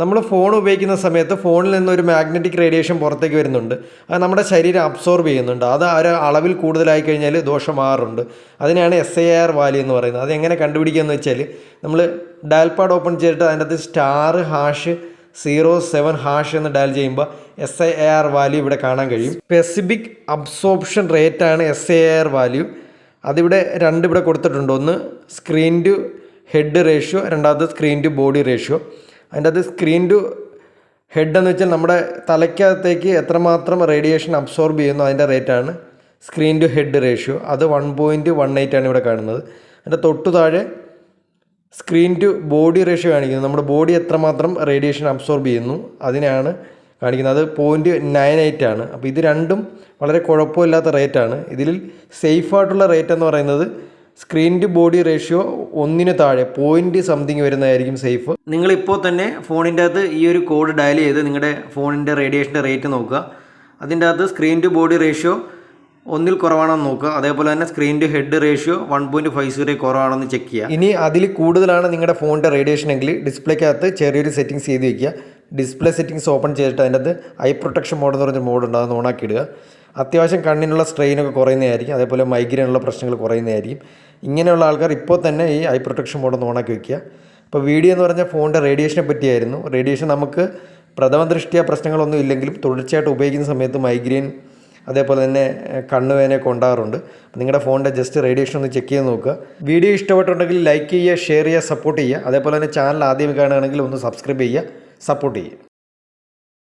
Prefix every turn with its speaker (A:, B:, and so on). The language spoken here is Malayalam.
A: നമ്മൾ ഫോൺ ഉപയോഗിക്കുന്ന സമയത്ത് ഫോണിൽ നിന്ന് ഒരു മാഗ്നറ്റിക് റേഡിയേഷൻ പുറത്തേക്ക് വരുന്നുണ്ട്. അത് നമ്മുടെ ശരീരം അബ്സോർബ് ചെയ്യുന്നുണ്ട്. അത് ഒരു അളവിൽ കൂടുതലായി കഴിഞ്ഞാൽ ദോഷം ദോഷമാറുണ്ട് അതിനാണ് എസ് ഐ ആർ വാല്യൂ എന്ന് പറയുന്നത്. അത് എങ്ങനെ കണ്ടുപിടിക്കുക എന്ന് വെച്ചാൽ നമ്മൾ ഡയൽ പാഡ് ഓപ്പൺ ചെയ്തിട്ട് അതിന്റെ അകത്ത് star hash zero seven hash എന്ന് ഡയൽ ചെയ്യുമ്പോൾ എസ് ഐ ആർ വാല്യൂ ഇവിടെ കാണാൻ കഴിയും. സ്പെസിഫിക് അബ്സോർപ്ഷൻ റേറ്റ് ആണ് എസ് ഐ ആർ വാല്യൂ. അതിവിടെ രണ്ട് ഇവിടെ കൊടുത്തിട്ടുണ്ട്. ഒന്ന് സ്ക്രീൻ ടു ഹെഡ് റേഷ്യോ രണ്ടാമത് സ്ക്രീൻ ടു ബോഡി റേഷ്യോ അതിന്റെ അത് സ്ക്രീൻ ടു ഹെഡ് എന്ന് വെച്ചാൽ നമ്മുടെ തലയ്ക്കകത്തേക്ക് എത്രമാത്രം റേഡിയേഷൻ അബ്സോർബ് ചെയ്യുന്നു അതിന്റെ റേറ്റാണ് സ്ക്രീൻ ടു ഹെഡ് റേഷ്യോ അത് വൺ പോയിന്റ് വൺ എയ്റ്റ് ആണ് ഇവിടെ കാണുന്നത്. അതിന്റെ തൊട്ടു താഴെ സ്ക്രീൻ ടു ബോഡി റേഷ്യോ കാണിക്കുന്നത് നമ്മുടെ ബോഡി എത്രമാത്രം റേഡിയേഷൻ അബ്സോർബ് ചെയ്യുന്നു അതിനാണ് കാണിക്കുന്നത്. അത് പോയിന്റ് നയൻ എയ്റ്റ് ആണ്. അപ്പോൾ ഇത് രണ്ടും വളരെ കുഴപ്പമില്ലാത്ത റേറ്റാണ് ഇതിൽ സേഫായിട്ടുള്ള റേറ്റ് എന്ന് പറയുന്നത് സ്ക്രീൻ ടു ബോഡി റേഷ്യോ ഒന്നിന് താഴെ പോയിന്റ് സംതിങ് വരുന്നതായിരിക്കും സേഫ് നിങ്ങൾ ഇപ്പോൾ തന്നെ ഫോണിന്റെ അകത്ത് ഈ ഒരു കോഡ് ഡയൽ ചെയ്ത് നിങ്ങളുടെ ഫോണിന്റെ റേഡിയേഷന്റെ റേറ്റ് നോക്കുക. അതിന്റെ അകത്ത് സ്ക്രീൻ ടു ബോഡി റേഷ്യോ ഒന്നിൽ കുറവാണെന്ന് നോക്കുക. അതേപോലെ തന്നെ screen to head ratio one point five zero കുറവാണെന്ന് ചെക്ക് ചെയ്യുക. ഇനി അതിൽ കൂടുതലാണ് നിങ്ങളുടെ ഫോണിന്റെ റേഡിയേഷൻ എങ്കിൽ ഡിസ്പ്ലേക്കകത്ത് ചെറിയൊരു സെറ്റിംഗ്സ് ചെയ്ത് വയ്ക്കുക ഡിസ്പ്ലേ സെറ്റിംഗ്സ് ഓപ്പൺ ചെയ്തിട്ട് അതിന്റെ അകത്ത് ഐ പ്രൊട്ടക്ഷൻ മോഡ് എന്ന് പറഞ്ഞ മോഡ് ഉണ്ട് അത് ഓണാക്കി ഇടുക. അത്യാവശ്യം കണ്ണിനുള്ള സ്ട്രെയിനൊക്കെ കുറയുന്നതായിരിക്കും. അതേപോലെ മൈഗ്രെയിനുള്ള പ്രശ്നങ്ങൾ കുറയുന്നതായിരിക്കും. ഇങ്ങനെയുള്ള ആൾക്കാർ ഇപ്പോൾ തന്നെ ഈ ഐ പ്രൊട്ടക്ഷൻ മോഡ് ഓണാക്കി വയ്ക്കുക ഇപ്പോൾ വീഡിയോ എന്ന് പറഞ്ഞാൽ ഫോണിന്റെ റേഡിയേഷനെ പറ്റിയായിരുന്നു. റേഡിയേഷൻ നമുക്ക് പ്രഥമ ദൃഷ്ടിയ പ്രശ്നങ്ങളൊന്നും ഇല്ലെങ്കിലും തുടർച്ചയായിട്ട് ഉപയോഗിക്കുന്ന സമയത്ത് മൈഗ്രെയിൻ അതേപോലെ തന്നെ കണ്ണുവേനയൊക്കെ ഉണ്ടാകാറുണ്ട്. അപ്പോൾ നിങ്ങളുടെ ഫോണിന്റെ ജസ്റ്റ് റേഡിയേഷൻ ഒന്ന് ചെക്ക് ചെയ്ത് നോക്കുക. വീഡിയോ ഇഷ്ടപ്പെട്ടുണ്ടെങ്കിൽ ലൈക്ക് ചെയ്യുക ഷെയർ ചെയ്യുക സപ്പോർട്ട് ചെയ്യുക. അതേപോലെ തന്നെ ചാനൽ ആദ്യം കാണുകയാണെങ്കിൽ ഒന്ന് സബ്സ്ക്രൈബ് ചെയ്യുക സപ്പോർട്ട് ചെയ്യുക.